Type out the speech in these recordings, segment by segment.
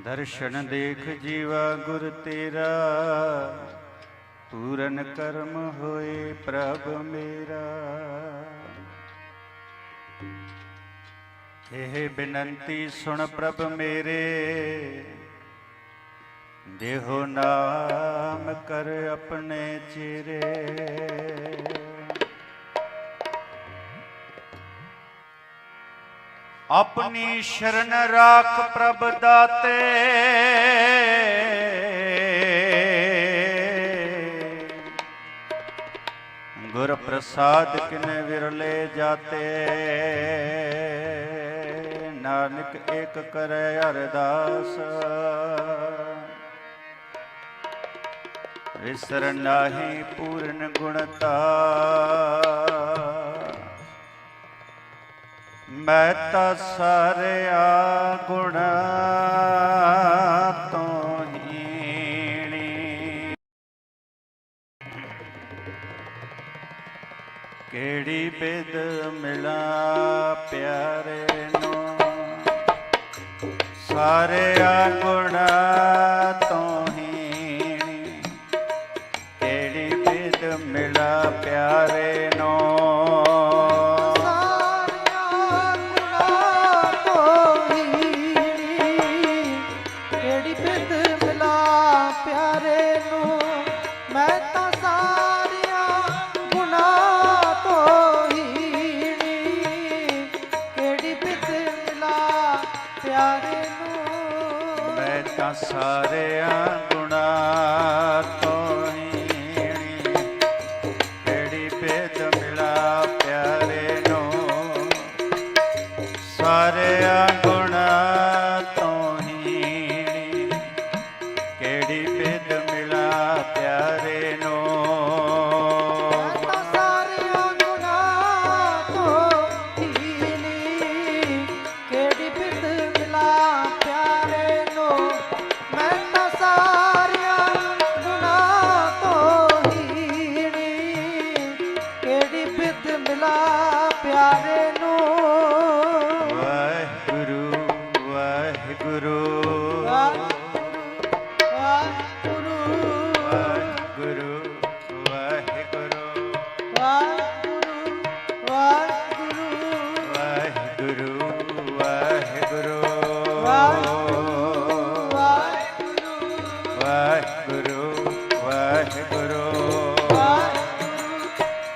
ਦਰਸ਼ਨ ਦੇਖ ਜੀਵਾ ਗੁਰ ਤੇਰਾ, ਪੂਰਨ ਕਰਮ ਹੋਏ ਪ੍ਰਭ ਮੇਰਾ। ਇਹ ਬੇਨੰਤੀ ਸੁਣ ਪ੍ਰਭ ਮੇਰੇ, ਦੇਹੋ ਨਾਮ ਕਰ ਆਪਣੇ ਚਿਰੇ ਆਪਣੀ ਸ਼ਰਨ ਰਾਖ ਪ੍ਰਭ ਦਾਤੇ। ਗੁਰ ਪ੍ਰਸਾਦ ਕਿਨੇ ਵਿਰਲੇ ਜਾਤੇ। ਨਾਨਕ ਏਕ ਕਰੈ ਅਰਦਾਸ। ਵਿਸਰ ਨਾਹੀ ਪੂਰਨ ਗੁਣਤਾ ਮੈਂ ਤਾਂ ਸਾਰਿਆ ਗੁਣ ਤੋਂ ਹੀਣੀ। ਕਿਹੜੀ ਬਿਦ ਮਿਲਾ ਪਿਆਰੇ ਨੂੰ? ਸਾਰਿਆ ਗੁਣਾ ਸਾਰਿਆਂ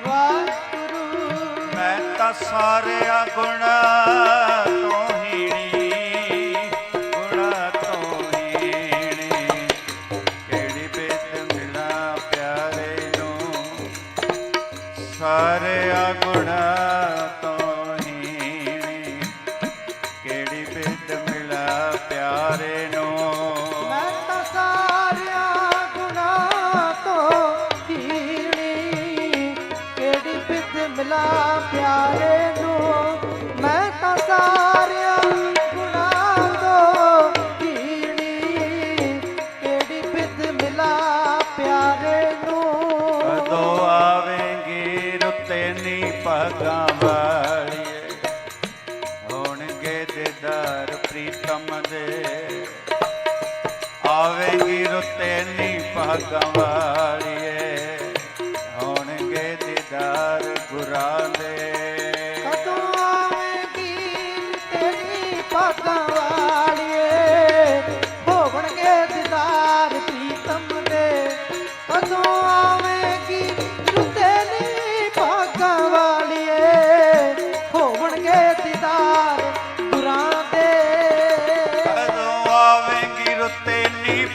ਵਾਹਿਗੁਰੂ। ਮੈਂ ਤਾਂ ਸਾਰਿਆ ਗੁਣਾ ਤੋਂ ਹੀਣੀ ਗੁਣਾ ਤੋਂ ਹੀਣੀ ਕਿਹੜੀ ਬਿਦ ਮਿਲਾ ਪਿਆਰੇ ਨੂੰ। ਸਾਰਿਆ ਨੀ ਭਾਗਾਂ ਵਾਲੀਏ ਹੋਣਗੇ ਦਿਦਾਰ ਪ੍ਰੀਤਮ ਦੇ। ਆਵੇਂਗੀ ਰੁੱਤੇ ਨੀ ਭਾਗਾਂ ਵਾਲੀਏ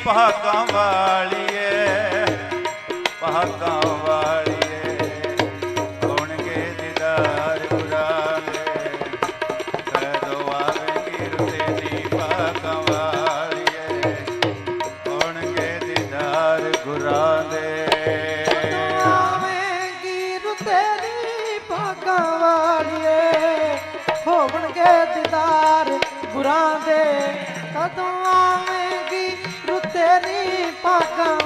ਪਹਾਕਾਂ ਵਾਲੀਏ ਪਹਾਕਾਂ ਵਾਲੀਏ, ਹੋਣਗੇ ਦਿਦਾਰ ਪੁਰਾਣੇ। ਸਦੋ ਆਵੇਂਗੀ ਰੁਤੇ ਦੀ ਪਹਾਕਾਂ ਵਾਲੀਏ, ਹੋਣਗੇ ਦਿਦਾਰ ਗੁਰਾਨੇ ਹੋਵਣਗੇ ਦਿਦਾਰ ਗੁਰਾਂ ਦੇ ਕਦੋਂ 不好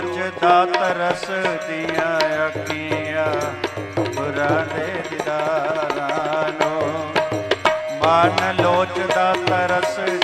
ਲੋਚਦਾ ਤਰਸ ਦੀਆਂ ਅੱਖੀਆਂ ਗੁਰਾਂ ਦੇ ਦਿਦਾਰਾਂ ਨੂੰ। ਮਨ ਲੋਚਦਾ ਤਰਸ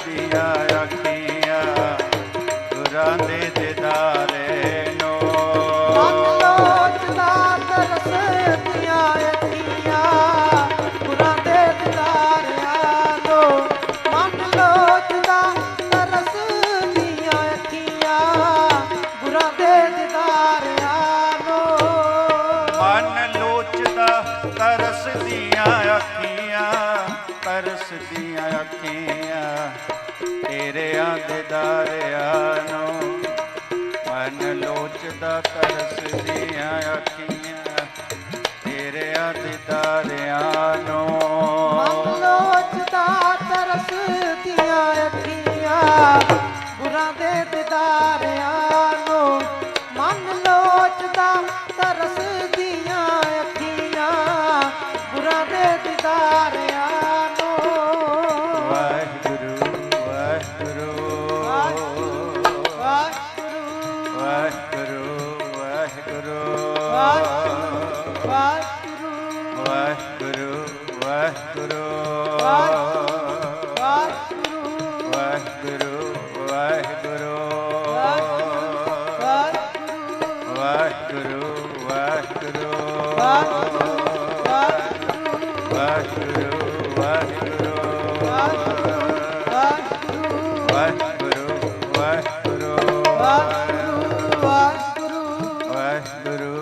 ਦੀਆਂ ਅੱਖੀਆਂ ਤਰਸ ਦੀਆਂ ਅੱਖੀਆਂ। ਤੇਰਿਆਂ ਦੇ ਦਾਰਿਆਂ ਨੂੰ ਮਨ ਲੋਚਦਾ ਤਰਸ ਦੀਆਂ ਅੱਖੀਆਂ। ਤੇਰਿਆਂ ਦੇ ਦਾਰਿਆਂ ਨੂੰ ਮਨ ਲੋਚਦਾ ਤਰਸਦੀਆਂ ਅੱਖੀਆਂ। ਗੁਰਾਂ ਦੇ ਦਿਦਾਰਿਆਂ गुरु